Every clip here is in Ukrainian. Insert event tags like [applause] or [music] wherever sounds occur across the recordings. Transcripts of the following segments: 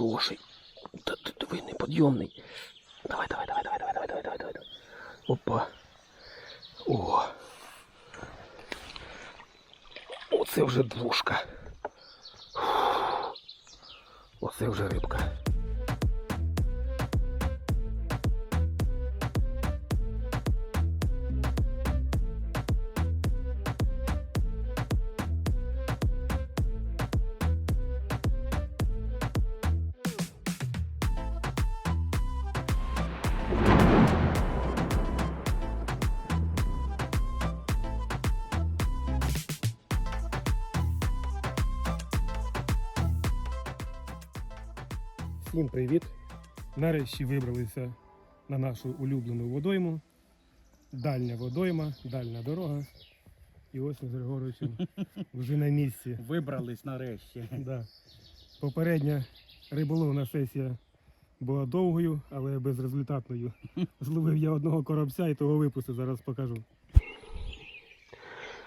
хороший. Та ти неподйомний. Давай, давай, давай, давай, давай, давай, давай, давай, давай. Опа. О. Оце вже двушка. Оце вже рибка. Всім привіт! Нарешті вибралися на нашу улюблену водойму. Дальня водойма, дальня дорога. І ось ми з Григоровичем [laughs] вже на місці. Вибрались нарешті. Да. Попередня риболовна сесія була довгою, але безрезультатною. [laughs] Зловив я одного коробця і того випустив, зараз покажу.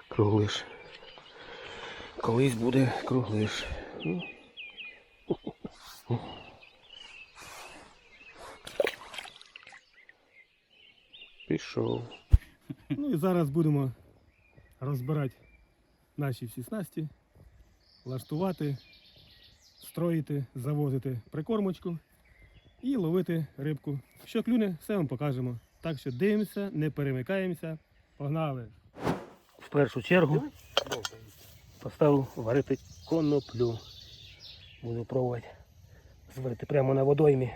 Круглиш. Колись буде круглиш. Пішов. Ну і зараз будемо розбирати наші всі снасті, лаштувати, строїти, завозити прикормочку і ловити рибку. Що клюне, все вам покажемо. Так що дивимося, не перемикаємося. Погнали! В першу чергу поставив варити коноплю. Буду пробувати зварити прямо на водоймі.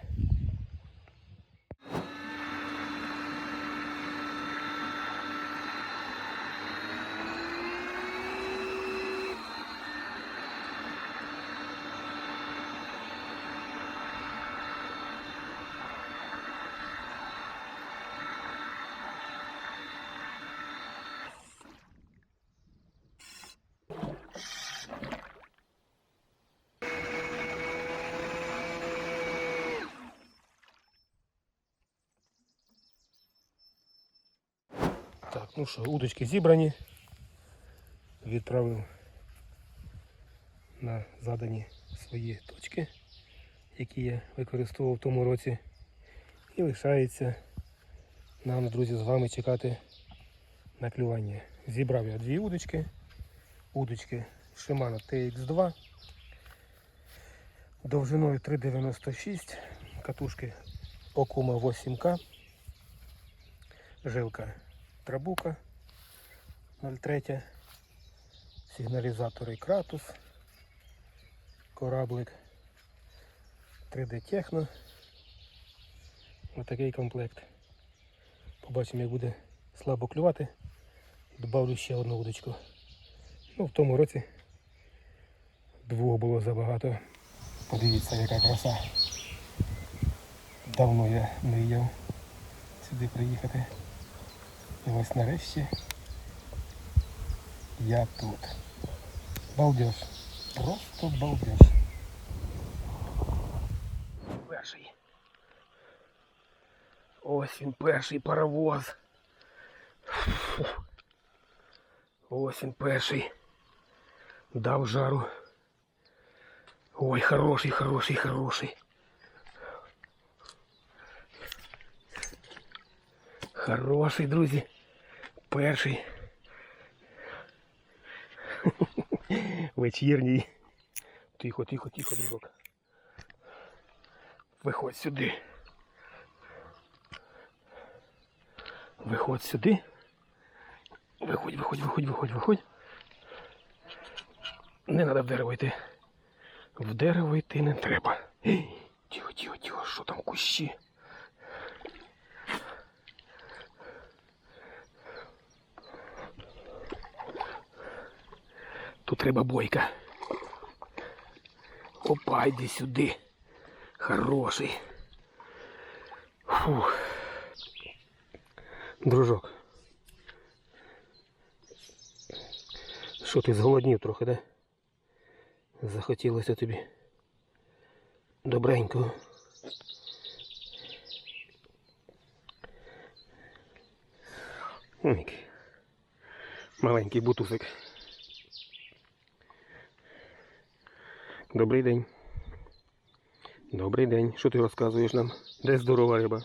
Ну що, удочки зібрані. Відправив на задані свої точки, які я використовував в тому році. І лишається нам, друзі, з вами чекати на клювання. Зібрав я дві удочки. Удочки Shimano TX2 довжиною 3,96, катушки Okuma 8K, жилка Трабука 0,3, сигналізатори Кратус, кораблик 3D Техно. Отакий комплект. Побачимо, як буде слабо клювати. Добавлю ще одну удочку. Ну, в тому році двох було забагато. Подивіться, яка краса. Давно я мріяв сюди приїхати. І ось нарешті я тут. Балдеж. Просто балдеж. Перший. Ось він перший паровоз. Фу. Ось він перший. Дав жару. Ой, хороший, хороший, хороший. Хороший, друзі. Перший. Вечірній. Тихо, тихо, тихо, дружок. Виходь сюди. Виходь сюди. Виходь, виходь, виходь, виходь, виходь. Не треба в дерево йти. В дерево йти не треба. Тихо, тихо, тихо, що там кущі? Тут треба бойка. Опа, йди сюди. Хороший. Фух. Дружок. Що ти зголоднів трохи, да? Захотілося тобі. Добренького. Ой, Маленький бутусик. Добрий день. Добрий день. Що ти розказуєш нам? Де здорова риба?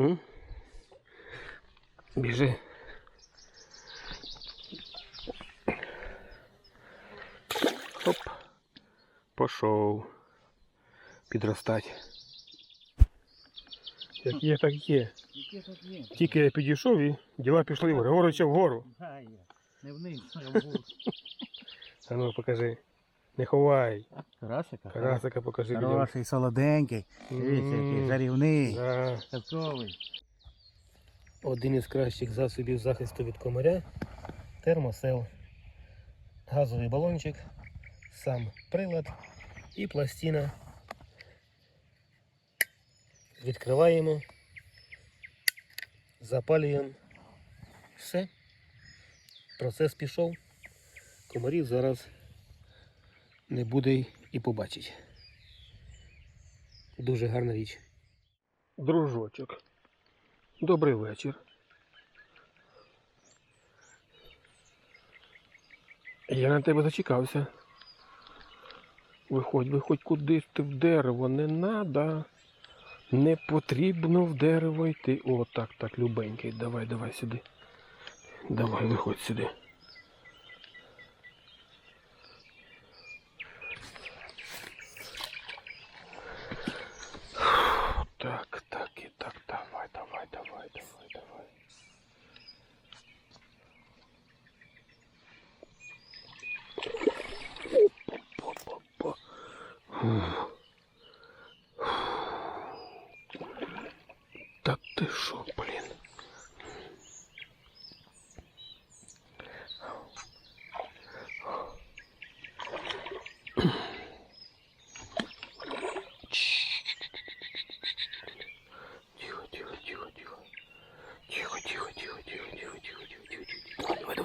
М? Біжи. Оп. Пошов. Підростать. Як є, так є. Тільки я підійшов і діла пішли вгору. А, є. Не вниз, а вгору. [laughs] А ну покажи. Не ховай. Карасика? Карасика покажи. Хороший, солоденький. Дивіться, який жарівний. Да. Один із кращих засобів захисту від комаря термосел. Газовий балончик, сам прилад і пластина. Відкриваємо, запалюємо. Все. Процес пішов. Комарів зараз не буде і побачить. Дуже гарна річ. Дружочок. Добрий вечір. Я на тебе зачекався. Виходь, виходь кудись ти в дерево, не надо. Не потрібно в дерево йти. О, так, так, любенький. Давай, давай сюди. Давай, виходь сюди.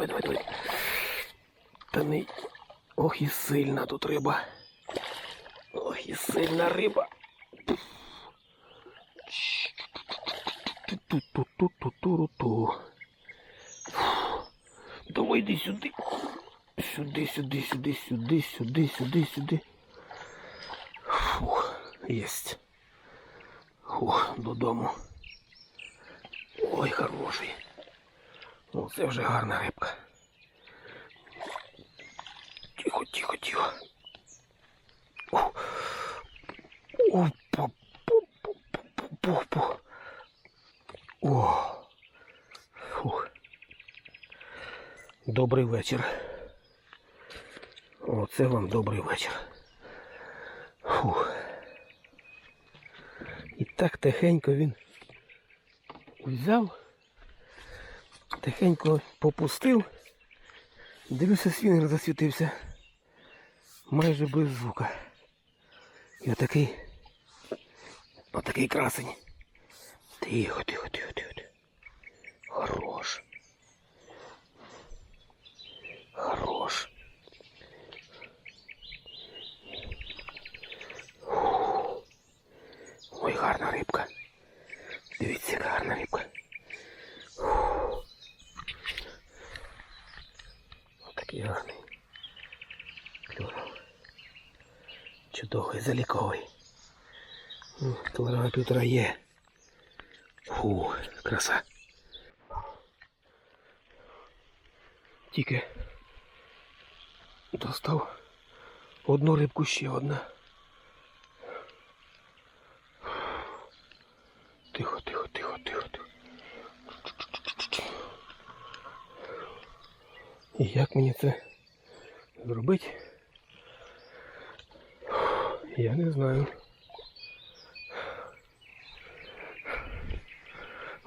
Давай, давай, давай. Та не. Ох і сильна тут риба. Ох і сильна риба. Ту-ту-ту-ту-ту-ту-ту. Давай йди сюди. Сюди, сюди, сюди, сюди, сюди, сюди, сюди. Фух, єсть. Фух, додому. Ой, хороший. Це вже гарна рибка. Тихо, тихо. О, о, пу, пу, пу, пу, пу, пу. О. Фух. Добрий вечір. Оце вам добрий вечір. Фух. І так тихенько він взяв, тихенько попустив. Дивлюся, свінгер засвітився. Майже без звука. І отакий. Отакий красень. Тихо. тихо. Хорош. Хорош. Ой, гарна рибка. Дивіться, яка гарна рибка. Отакий гарний. Клюнув. Чудовий, заліковий. Ну, Кілограма півтора є. Фу, краса. Тільки достав одну рибку ще одна. Тихо, тихо, тихо, тихо, тихо. І як мені це зробити? Я не знаю.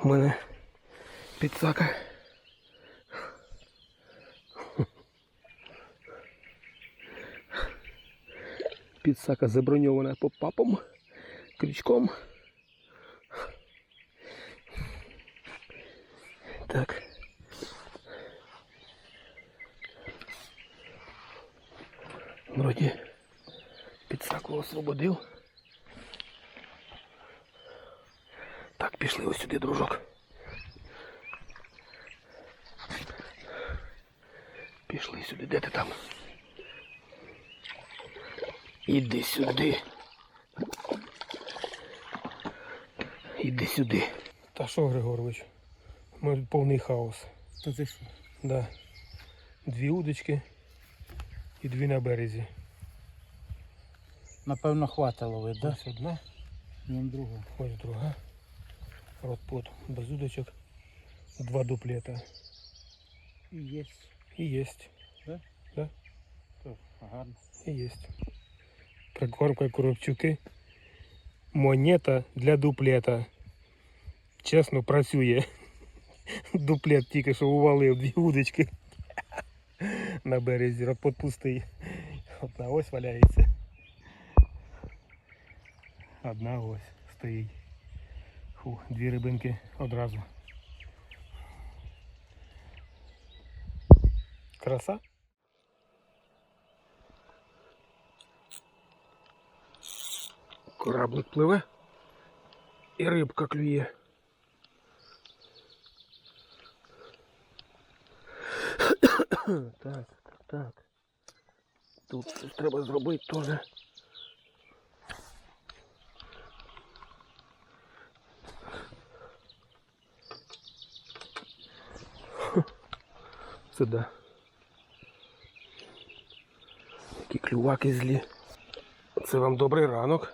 У мене підсака. Підсака заброньована по папам крючком. Освободив. Так, пішли ось сюди, дружок. Пішли сюди, де ти там? Іди сюди. Іди сюди. Та що, Григорович? У мене тут повний хаос. Та це що? Да. Дві удочки і дві на березі. Напевно, хватить ловити, да? Ось одна, Він друга. ось друга. Ротпот без удочок. Два дуплета. І є. І єсть. То, гарно. І єсть. Прикормка коробчуки. Монета для дуплета. Чесно, працює. Дуплет тільки що увалив дві удочки [laughs] на березі, ротпот пустий. Одна ось валяється. Одна ось стоїть. Фу, дві рибинки одразу. Краса. Кораблик пливе і рибка клює. [coughs] Так, так, так. Тут щось треба зробити теж. Сюди. Які клюваки злі. Це вам добрий ранок.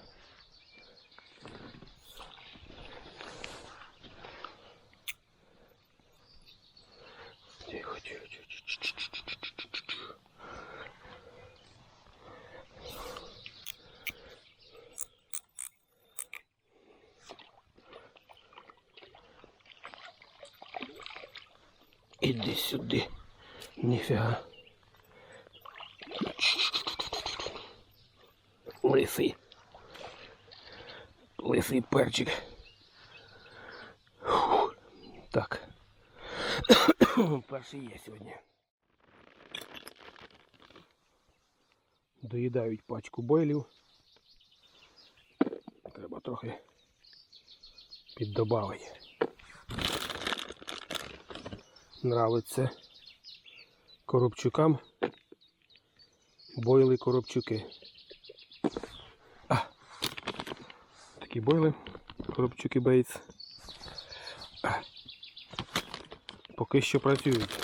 Тихо, тихо, тихо. Іди сюди. Ніфіга. Лисий. Лисий перчик. Фух. Так. [coughs] Перший є сьогодні. Доїдають пачку бойлів. Треба трохи піддобавити. Нравиться коробчукам. Бойли коробчуки. А. Такі бойли. Коробчуки бейтс. Поки що працюють.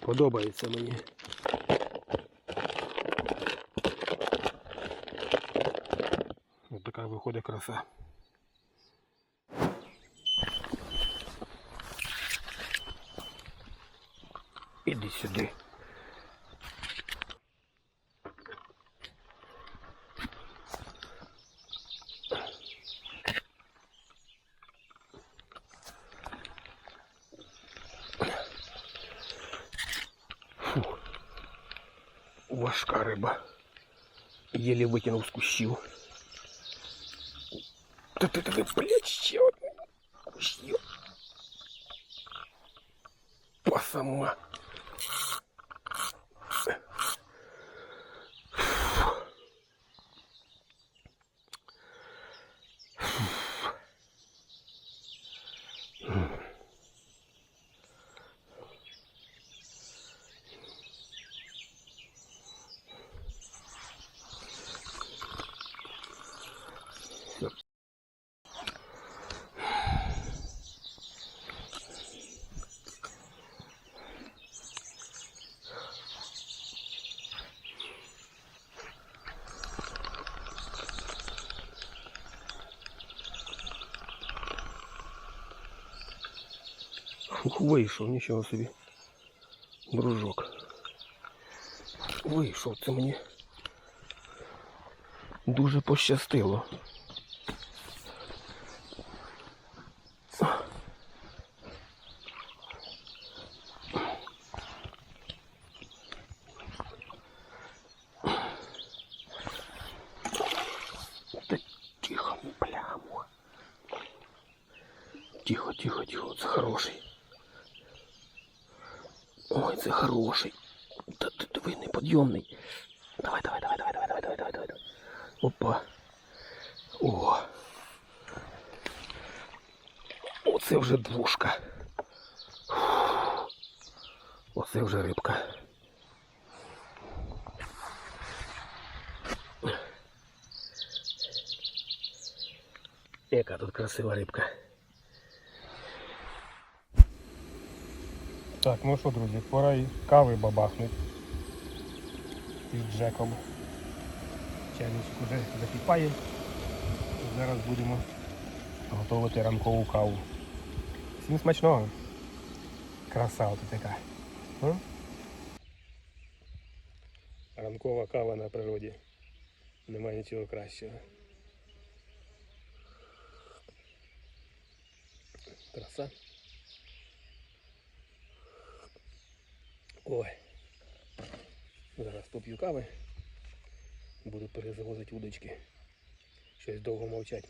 Подобається мені. Ось така виходить краса. сюди. Фух. Важка риба. Єлі витягнув з кущів. Та ти ти, блядь, ще одне. Кущів. Пасама. Вийшов, нічого собі. Дружок. Вийшов, це мені дуже пощастило. Опа. О. Оце вже двушка. Оце вже рибка. Яка тут красива рибка. Так, ну що, друзі, пора і кави бабахнуть з Джеком. Чайничок уже закипає. Зараз будемо готувати ранкову каву. Всім смачного. Краса от така. М? Ранкова кава на природі. Немає нічого кращого. Краса. Ой. Зараз поп'ю кави. Буду перезавозити удочки. Щось довго мовчать.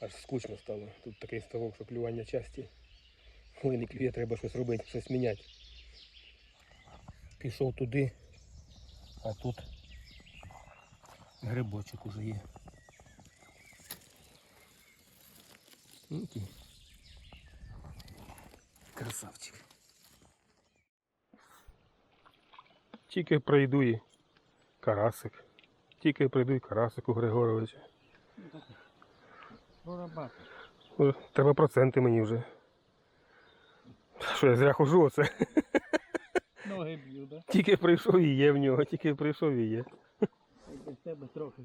Аж скучно стало. Тут такий ставок, що клювання часті. Коли не клює, треба щось робити, щось міняти. Пішов туди, а тут грибочок уже є. Красавчик. Тільки прийду і карасик. Тільки прийдуть карасику Григоровича. Треба проценти мені вже. Що я зря хожу оце. Ноги б'ю, да? Тільки прийшов і є в нього, тільки прийшов і є. Без тебе трохи.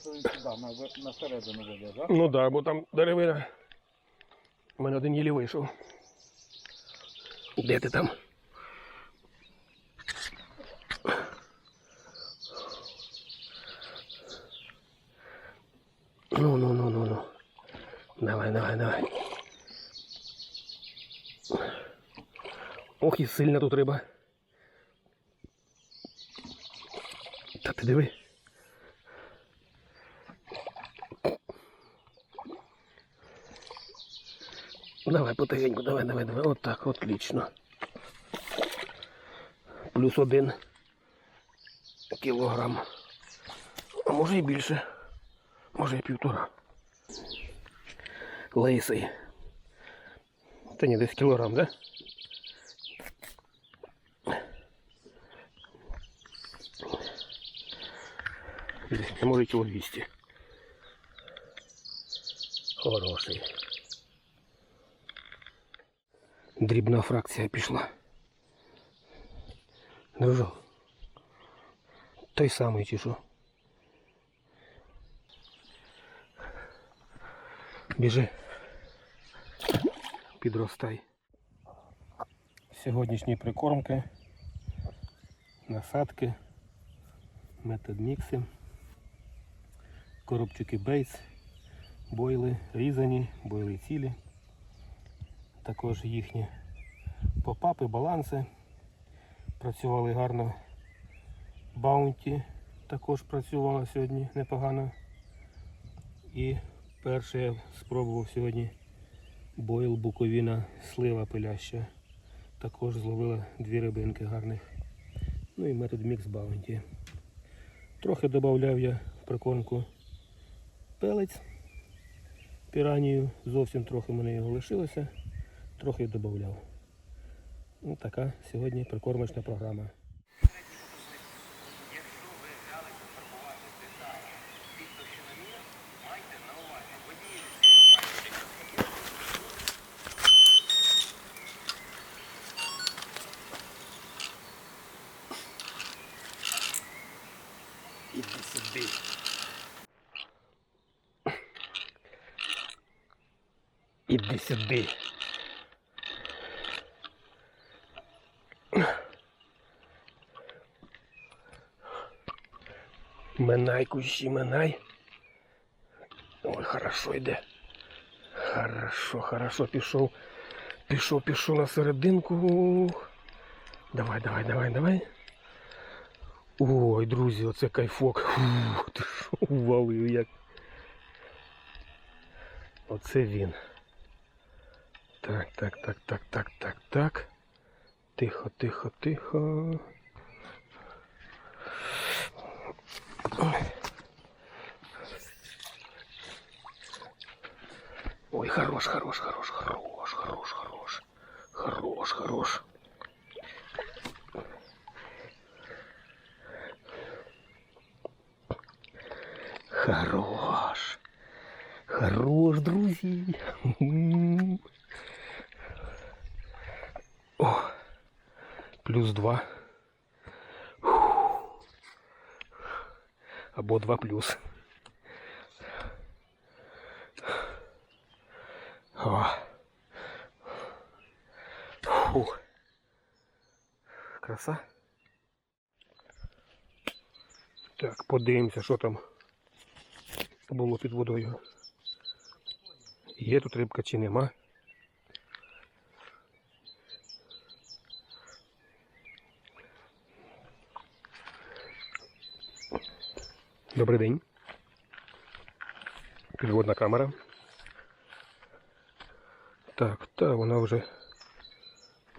Що він сюди, на, середину веде, да? Ну так, да, бо там деревина. У мене один єлі вийшов. Де ти там? Ну, ну, ну, ну, ну. Давай, давай, давай. Ох, і сильна тут риба. Та ти диви. Давай потихеньку, давай, давай, давай. Вот так, отлично. Плюс один кілограм. А може і більше. Може і півтора. Лейсий. Та ні, десь кілограм, да? Десь, може, кіло 200. Хороший. Дрібна фракція пішла. Ну що? Той самий чи що? Біжи. Підростай. Сьогоднішні прикормки, насадки, метод мікси, коробчики бейс, бойли різані, бойли цілі також їхні попапи, баланси. Працювали гарно. Баунті також працювала сьогодні непогано. І перше я спробував сьогодні бойл буковіна слива пиляща. Також зловила дві рибинки гарних. Ну і метод мікс баунті. Трохи додавав я в прикормку пелець піранію. Зовсім трохи мене його лишилося трохи додавав. Ну, така сьогодні прикормочна програма. Іди сюди. Минай кущі, минай. Ой, хорошо йде. Хорошо, хорошо, пішов. Пішов, пішов на серединку. Давай, давай, давай, давай. Ой, друзі, оце кайфок. Фух, ти що, увалив як. Оце він. Так, так, так, так, так, так, так. Тихо, тихо, тихо. Ой. Хорош, хорош, хорош, хорош, хорош, хорош. Хорош, хорош. Хорош. Хорош, друзі. М. О, плюс два. Або два плюс. О. Фух. Краса. Так, подивимося, що там було під водою. Є тут рибка чи нема. Добрий день. Підводна камера. Так, та вона вже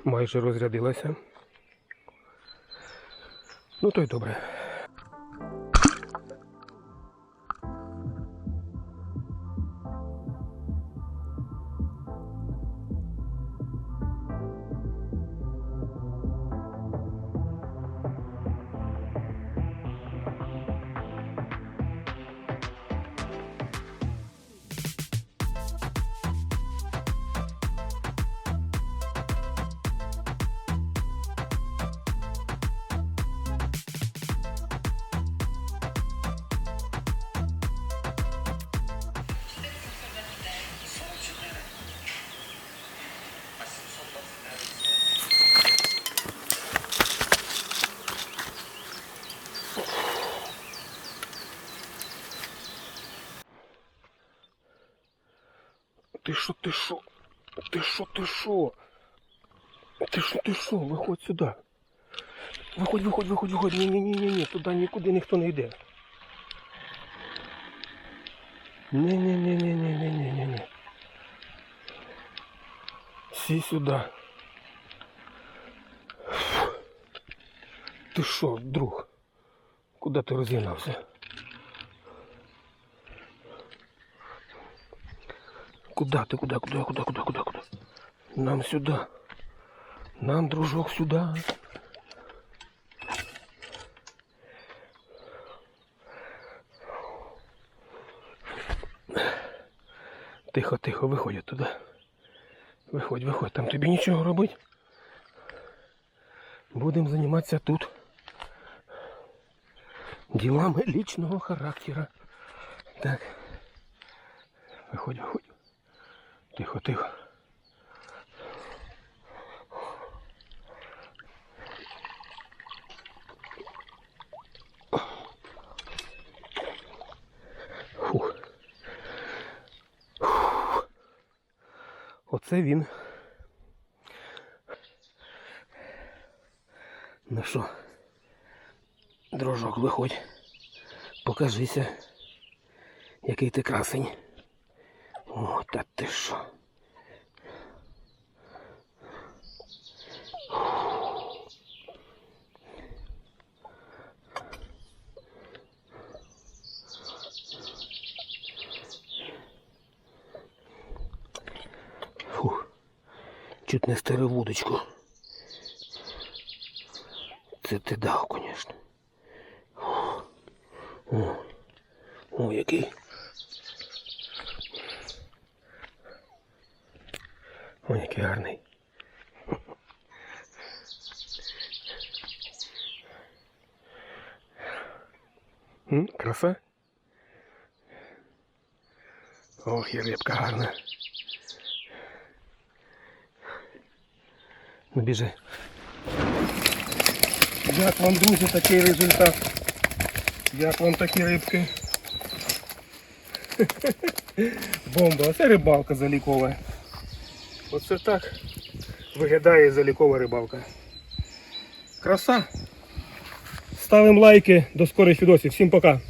майже розрядилася. Ну то й добре. що, ти що? Ти що, ти шо? Ти шо ти шо? Виходь сюди. Виходь, виходь, виходь, виходь. Ні-ні-ні-ні, туди нікуди ніхто не йде. Ні-ні-ні-ні-ні-ні-ні-ні. Сі сюди. Ти шо, друг? Куди ти розігнався? Куда ты, куда, куда, куда, куда, куда, куда? Нам сюда. Нам, дружок, сюда. Тихо, тихо, виходь туди. Виходь, виходь, там тобі нічого робить. Будемо займатися тут. Ділами лічного характера. Так. Виходь, виходь. Тихо, тихо. Оце він. Ну що, дружок, виходь. Покажися, який ти красень. О, та ти що? Фух, чуть не стирив вудочку. Це ти дав, звісно. О, о, який. Який гарний. М, Краса. Ох, і рибка гарна. Ну біжи. Як вам, друзі, такий результат? Як вам такі рибки? [laughs] Бомба, це рибалка залікова. Оце так виглядає залікова рибалка. Краса. Ставимо лайки, до скорих відосів. Всім пока.